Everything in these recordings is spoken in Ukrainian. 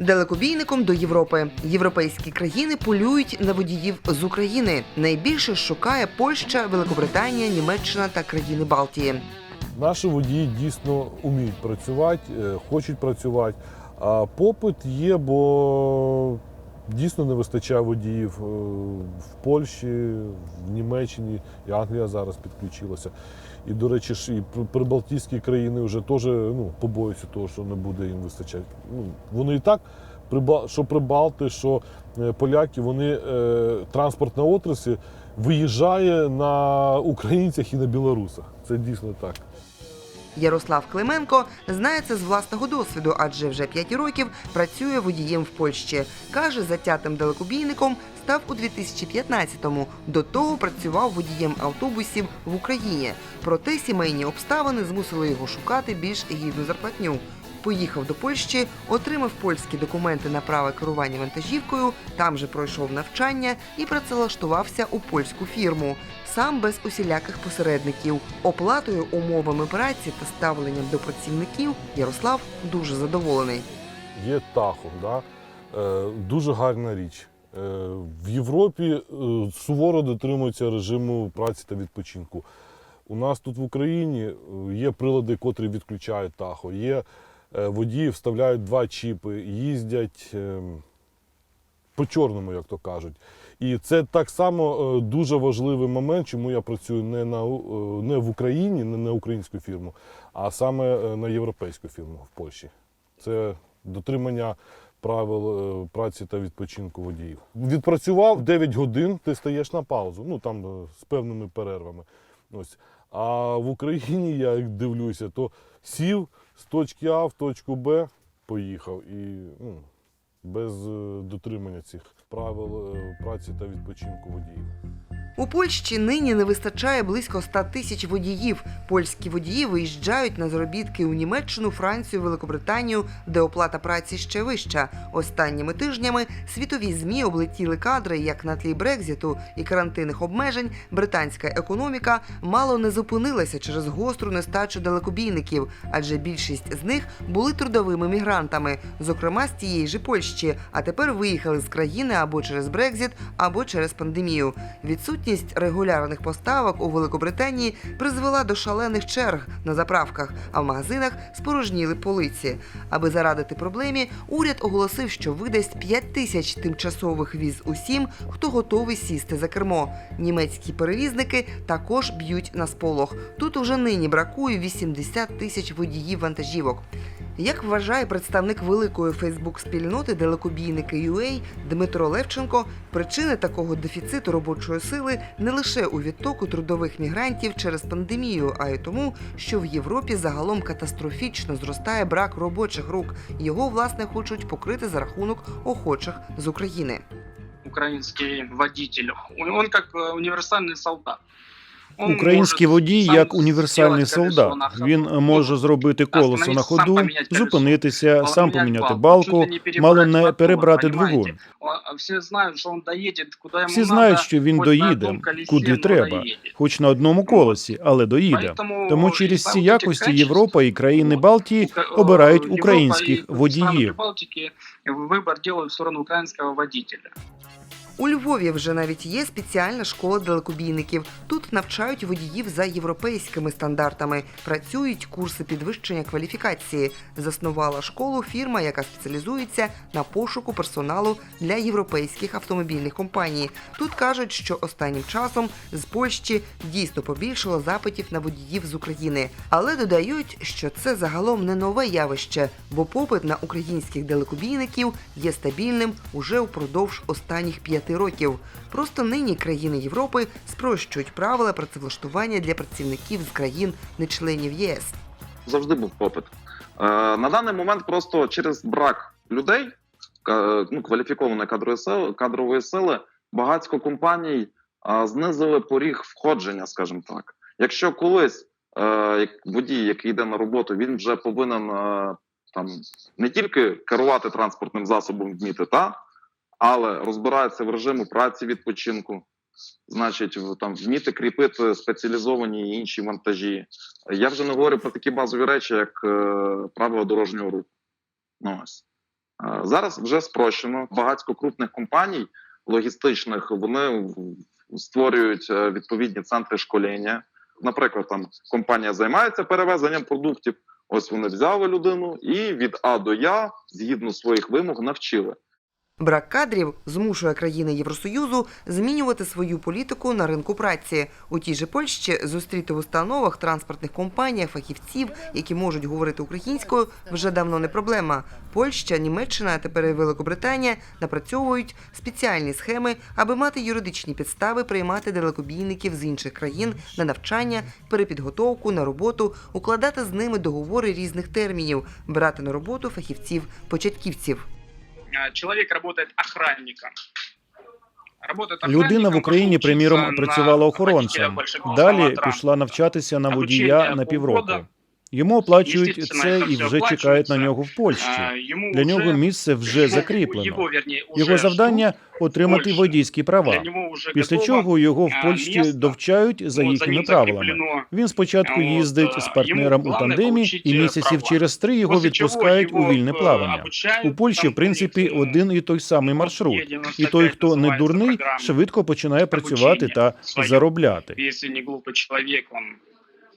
Далекобійником до Європи. Європейські країни полюють на водіїв з України. Найбільше шукає Польща, Великобританія, Німеччина та країни Балтії. Наші водії дійсно вміють працювати, е, хочуть працювати. А попит є, бо дійсно не вистачає водіїв е, в Польщі, в Німеччині, і Англія зараз підключилася. І, до речі, ж і прибалтійські країни вже теж ну, побоюються того, що не буде їм вистачати. Ну, вони і так, що прибалти, що е, поляки, вони е, транспортна отрасль виїжджає на українцях і на білорусах. Це дійсно так. Ярослав Клименко знає це з власного досвіду, адже вже 5 років працює водієм в Польщі. Каже, затятим далекобійником став у 2015-му. До того працював водієм автобусів в Україні. Проте сімейні обставини змусили його шукати більш гідну зарплатню. Поїхав до Польщі, отримав польські документи на право керування вантажівкою, там же пройшов навчання і працевлаштувався у польську фірму. Сам без усіляких посередників. Оплатою, умовами праці та ставленням до працівників Ярослав дуже задоволений. Є тахо, да? е, дуже гарна річ. Е, в Європі е, суворо дотримуються режиму праці та відпочинку. У нас тут в Україні е, є прилади, котрі відключають тахо. Є водії, вставляють два чіпи, їздять е, по чорному, як то кажуть. І це так само е, дуже важливий момент, чому я працюю не, на, е, не в Україні, не на українську фірму, а саме е, на європейську фірму в Польщі. Це дотримання правил е, праці та відпочинку водіїв. Відпрацював 9 годин, ти стаєш на паузу, ну там е, з певними перервами. Ось. А в Україні я дивлюся, то сів з точки А в точку Б, поїхав і ну, без е, дотримання цих правил е, праці та відпочинку водіїв. У Польщі нині не вистачає близько 100 тисяч водіїв. Польські водії виїжджають на заробітки у Німеччину, Францію, Великобританію, де оплата праці ще вища. Останніми тижнями світові змі облетіли кадри, як на тлі Брекзіту і карантинних обмежень британська економіка мало не зупинилася через гостру нестачу далекобійників, адже більшість з них були трудовими мігрантами, зокрема з тієї ж Польщі, а тепер виїхали з країни або через Брекзіт, або через пандемію. Відсутність регулярних поставок у Великобританії призвела до шалених черг на заправках, а в магазинах спорожніли полиці. Аби зарадити проблемі, уряд оголосив, що видасть 5 тисяч тимчасових віз усім, хто готовий сісти за кермо. Німецькі перевізники також б'ють на сполох. Тут уже нині бракує 80 тисяч водіїв вантажівок. Як вважає представник великої Фейсбук-спільноти далекобійники UA Дмитро Левченко, причини такого дефіциту робочої сили не лише у відтоку трудових мігрантів через пандемію, а й тому, що в Європі загалом катастрофічно зростає брак робочих рук. Його власне хочуть покрити за рахунок охочих з України. украинский водитель. Он как э, универсальный солдат. Он Український может водій сам як універсальний сделать солдат. колесо на ходу. Він може зробити колесо на Остановитися, сам ходу, поміняти колесо. зупинитися, сам Поменять поміняти балку, балку, чуть ли не перебрать мало не мотор, перебрати понимаете? двигун. А Все знают, что он доедет, куда ему Всі знають, надо, що він хоть на доїде, одном колесе, куди но треба, доедет. хоч на одному колесі, але доїде. Поэтому Тому через из-за ці вот этих якості качеств, Європа і країни вот, Балтії Ука- э, обирають Европа українських и страны водіїв. Прибалтики выбор делают в сторону украинского водителя. У Львові вже навіть є спеціальна школа далекобійників. Тут навчають водіїв за європейськими стандартами. Працюють курси підвищення кваліфікації. Заснувала школу фірма, яка спеціалізується на пошуку персоналу для європейських автомобільних компаній. Тут кажуть, що останнім часом з Польщі дійсно побільшало запитів на водіїв з України, але додають, що це загалом не нове явище, бо попит на українських далекобійників є стабільним уже упродовж останніх п'яти років. Просто нині країни Європи спрощують правила працевлаштування для працівників з країн не-членів ЄС. завжди був попит. Е, на даний момент просто через брак людей, ну, кваліфікованої кадрової сили, кадрової сили, багатько компаній е, знизили поріг входження, скажімо так. Якщо колись е, водій, який йде на роботу, він вже повинен там не тільки керувати транспортним засобом вміти, та, але розбирається в режиму праці відпочинку, значить, там вміти кріпити спеціалізовані і інші вантажі. Я вже не говорю про такі базові речі, як е, правила дорожнього руху. Ну, ось. Е, Зараз вже спрощено. Багатько крупних компаній логістичних вони створюють е, відповідні центри школіння. Наприклад, там компанія займається перевезенням продуктів. Ось вони взяли людину і від А до Я, згідно своїх вимог, навчили. Брак кадрів змушує країни Євросоюзу змінювати свою політику на ринку праці. У тій же Польщі зустріти в установах транспортних компаніях фахівців, які можуть говорити українською, вже давно не проблема. Польща, Німеччина, а тепер і Великобританія напрацьовують спеціальні схеми, аби мати юридичні підстави приймати далекобійників з інших країн на навчання, перепідготовку на роботу, укладати з ними договори різних термінів, брати на роботу фахівців-початківців. Э, Человек работает охранником. Людина в Україні, приміром, працювала охоронцем. Далі пішла навчатися на водія на півроку. Йому оплачують це і вже чекають на нього в Польщі. Для нього місце вже закріплено. Його завдання отримати водійські права. Після чого його в Польщі довчають за їхніми правилами. Він спочатку їздить з партнером у тандемі, і місяців через три його відпускають у вільне е, плавання. У Польщі, в принципі, один і той самий маршрут. І той, хто не дурний, швидко починає працювати та заробляти.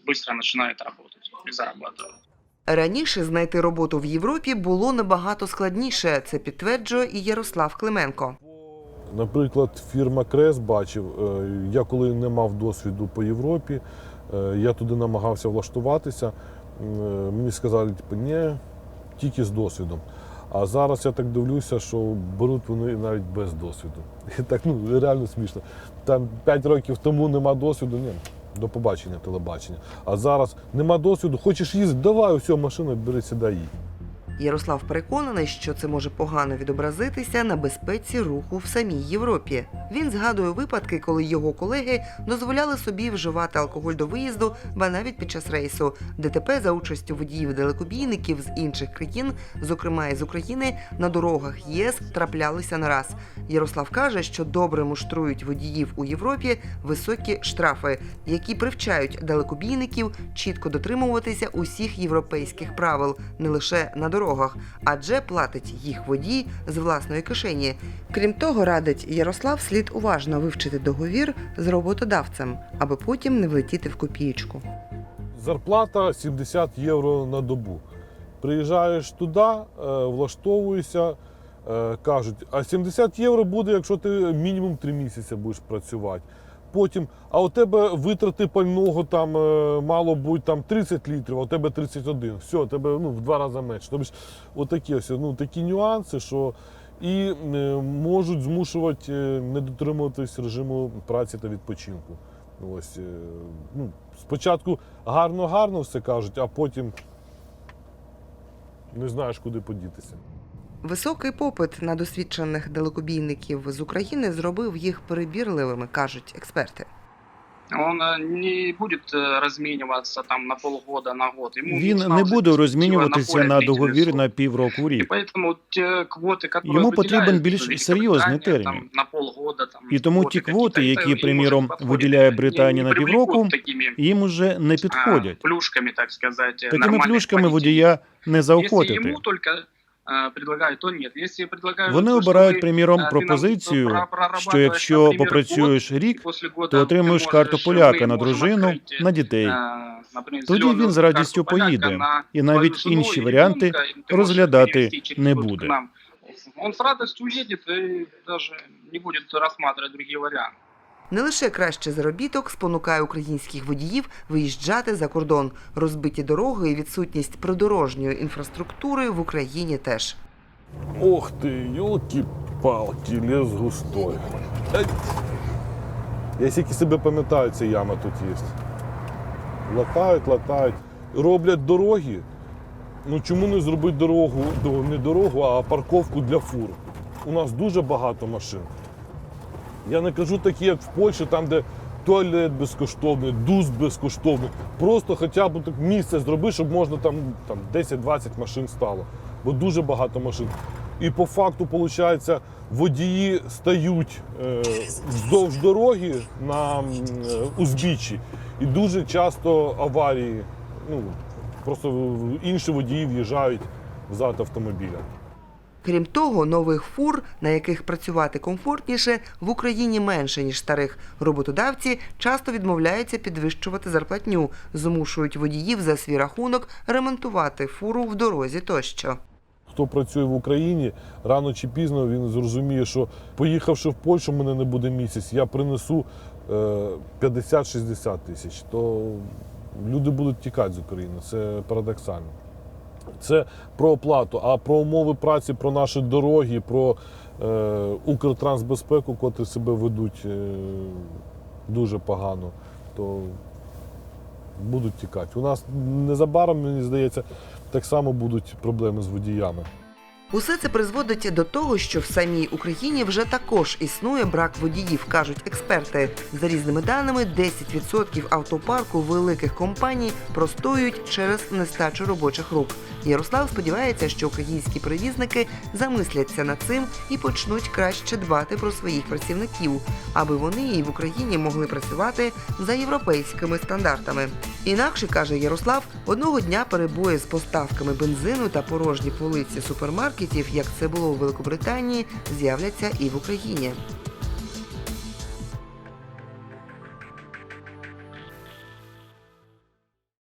Быстро начинает работать и зарабатывать. Раніше знайти роботу в Європі було набагато складніше. Це підтверджує і Ярослав Клименко. Наприклад, фірма Крес бачив, е, я коли не мав досвіду по Європі, е, я туди намагався влаштуватися. Е, Мені сказали, типу, ні, тільки з досвідом. А зараз я так дивлюся, що беруть вони навіть без досвіду. І так ну реально смішно. Там 5 років тому нема досвіду, ні. До побачення, телебачення. А зараз нема досвіду, хочеш їздити, давай, усе, машина, бери, сідай їдь. Ярослав переконаний, що це може погано відобразитися на безпеці руху в самій Європі. Він згадує випадки, коли його колеги дозволяли собі вживати алкоголь до виїзду, ба навіть під час рейсу. ДТП за участю водіїв далекобійників з інших країн, зокрема із України, на дорогах ЄС траплялися не раз. Ярослав каже, що добре муштрують водіїв у Європі високі штрафи, які привчають далекобійників чітко дотримуватися усіх європейських правил, не лише на дорогах, адже платить їх водій з власної кишені. Крім того, радить Ярослав слід уважно вивчити договір з роботодавцем, аби потім не влетіти в копієчку. Зарплата 70 євро на добу. Приїжджаєш туди, е, влаштовуєшся, е, кажуть, а 70 євро буде, якщо ти мінімум 3 місяці будеш працювати. Потім, а у тебе витрати пального там е, мало бути там 30 літрів, а у тебе 31. Все, у тебе ну, в два рази менше. Тобто, отакі ось ну, такі нюанси, що і е, можуть змушувати е, не дотримуватись режиму праці та відпочинку. Ось, ну, спочатку гарно-гарно все кажуть, а потім не знаєш, куди подітися. Високий попит на досвідчених далекобійників з України зробив їх перебірливими, кажуть експерти. Он э, не будет э, размениваться там на полгода, на год. Ему Він нужна не уже буде перспектива розмінюватися более на длительный договір срок. на півроку в И рік. поэтому те квоты, которые Йому потрібен выделяют більш Великобритания, серйозний там, термін. на полгода, там, І тому квоты ті какие-то, квоти, это які, им уже приміром, не подходит. виділяє Не- Британія не на привлекут півроку, такими їм уже не а, підходять. плюшками, так сказать, Такими нормальных плюшками водителей. водія не Если заохотити. ему только э, предлагают, то нет. Если предлагают, Вони то, что обирають, вы, приміром, э, ты нам пропозицію, про- прорабатываешь, що якщо например, попрацюєш год, рік, и после года то отримуєш ты карту можешь, поляка мы на можем дружину, открыть, на дітей. э, например, Тоді зеленую він з карту радістю поляка поїде, на і твою навіть жену інші или варіанти ребенка, и ты можешь розглядати перевести через не год к буде. нам. Он с радостью уедет и даже не будет рассматривать другие варианты. Не лише кращий заробіток спонукає українських водіїв виїжджати за кордон. Розбиті дороги і відсутність придорожньої інфраструктури в Україні теж. Ох ти, йолки-палки, лес густой. Я тільки себе пам'ятаю, ця яма тут є. Латають, латають. Роблять дороги. Ну чому не зробити дорогу, не дорогу, а парковку для фур? У нас дуже багато машин. Я не кажу такі, як в Польщі, там, де туалет безкоштовний, душ безкоштовний. Просто хоча б так місце зроби, щоб можна там, там 10-20 машин стало. Бо дуже багато машин. І по факту, виходить, водії стають е, вздовж дороги на е, узбіччі. І дуже часто аварії. Ну, просто інші водії в'їжджають взад автомобіля. Крім того, нових фур, на яких працювати комфортніше, в Україні менше ніж старих. Роботодавці часто відмовляються підвищувати зарплатню, змушують водіїв за свій рахунок ремонтувати фуру в дорозі тощо. Хто працює в Україні, рано чи пізно він зрозуміє, що поїхавши в Польщу, мене не буде місяць, я принесу е, 50-60 тисяч, то люди будуть тікати з України. Це парадоксально. Це про оплату, а про умови праці, про наші дороги, про е, Укртрансбезпеку, котрі себе ведуть е, дуже погано, то будуть тікати. У нас незабаром, мені здається, так само будуть проблеми з водіями. Усе це призводить до того, що в самій Україні вже також існує брак водіїв, кажуть експерти. За різними даними, 10% автопарку великих компаній простоюють через нестачу робочих рук. Ярослав сподівається, що українські перевізники замисляться над цим і почнуть краще дбати про своїх працівників, аби вони і в Україні могли працювати за європейськими стандартами. Інакше каже Ярослав, одного дня перебої з поставками бензину та порожні полиці супермаркетів, як це було у Великобританії, з'являться і в Україні.